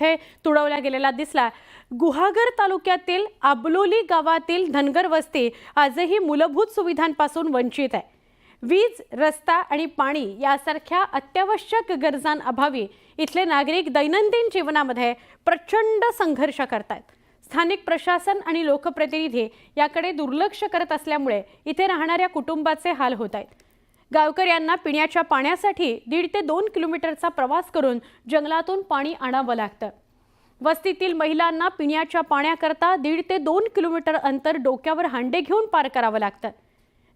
हे तुडवला गेलेला दिसला. गुहागर तालुक्यातील आबलोली गावातील धनगर वस्ती आजही मूलभूत सुविधांपासून वंचित आहे. वीज रस्ता आणि पाणी यासारख्या अत्यावश्यक गरजांअभावी इथले नागरिक दैनंदिन जीवनामध्ये प्रचंड संघर्ष करतात स्थानिक प्रशासन आणि लोकप्रतिनिधी याकडे दुर्लक्ष करत असल्यामुळे इथे राहणाऱ्या कुटुंबाचे हाल होत आहेत. गावकऱ्यांना पिण्याच्या पाण्यासाठी दीड ते दोन किलोमीटरचा प्रवास करून जंगलातून पाणी आणावं लागतं. वस्तीतील महिलांना पिण्याच्या पाण्याकरता दीड ते दोन किलोमीटर अंतर डोक्यावर हांडे घेऊन पार करावं लागतं.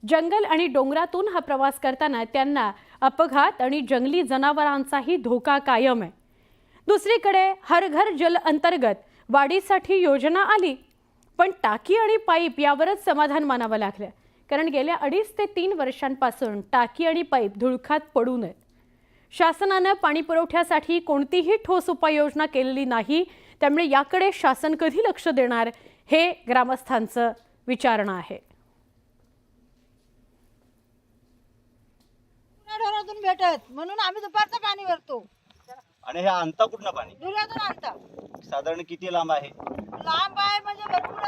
जंगल आणि डोंगरातून हा प्रवास करताना त्यांना अपघात आणि जंगली जनावरांचाही धोका कायम आहे. दुसरीकडे हर घर जल अंतर्गत वाढीसाठी योजना आली पण टाकी आणि पाईप यावरच समाधान मानावं लागलं. कारण गेल्या अडीच ते तीन वर्षांपासून टाकी आणि पाईप धुळखात पडू नयेत. शासनानं पाणी पुरवठ्यासाठी कोणतीही ठोस उपाययोजना केलेली नाही त्यामुळे याकडे शासन कधी लक्ष देणार हे ग्रामस्थांचं विचारणं आहे. ढोरातून भेटत म्हणून आम्ही दुपारचं पाणी भरतो. आणि हे आणता कुठनं पाणी? आणता. साधारण किती लांब आहे? लांब आहे म्हणजे भरपूरच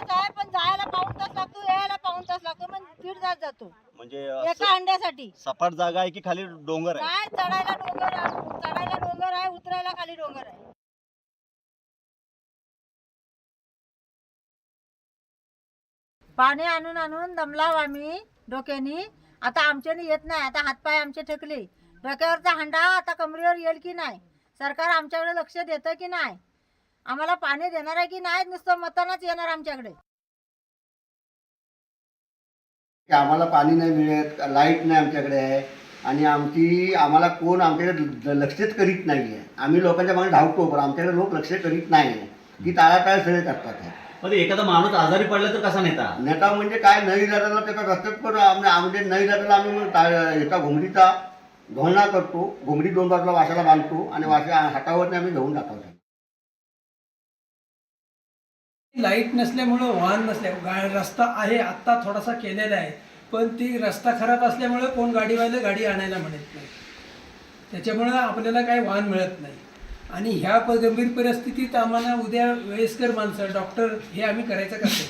जातो. म्हणजे असं एका अंड्यासाठी. सपाट जागा आहे की खाली डोंगर आहे? काय चढायला डोंगर आहे? चढायला डोंगर आहे उतरायला खाली डोंगर आहे? पाणी आणून आणून दमलाव आम्ही डोक्यानी. आता आमच्याने येत नाही आता हातपाय आमचे थकले. डोक्यावरचा हंडा आता कमरेवर येईल की नाही? सरकार आमच्याकडे लक्ष देतं की नाही? आम्हाला पाणी देणार आहे की नाही? नुसतं मतनच येणार आमच्याकडे. की आम्हाला पाणी नाही मिळत लाइट नाही आमच्याकडे आहे. आणि आमची आम्हाला कोण आमच्याकडे लक्षच करीत नाही आहे आम्ही लोकांच्या मागे धावतो पण आमच्याकडे लोक लक्ष करीत नाही आहे की टाळाटाळ सगळे करतात. पण एखादा माणूस आजारी पडला तर कसा नेता? नेता म्हणजे काय? नाही जाताना त्याचा रस्त्यात पण आम्ही आमचे नाही जाताना आम्ही एका घोंगडीचा घोळणा करतो. घोंगडी दोन बाजूला वाशाला बांधतो आणि वाशा हातावरती आम्ही घेऊन टाकतो. लाइट नसल्यामुळं वाहन नसल्या गा रस्ता आहे आत्ता थोडासा केलेला आहे. पण ती रस्ता खराब असल्यामुळं कोण गाडीवाले गाडी आणायला म्हणत नाही. त्याच्यामुळं आपल्याला काही वाहन मिळत नाही. आणि ह्या गंभीर परिस्थितीत आम्हाला उद्या वयस्कर माणसं डॉक्टर हे आम्ही करायचं कसं?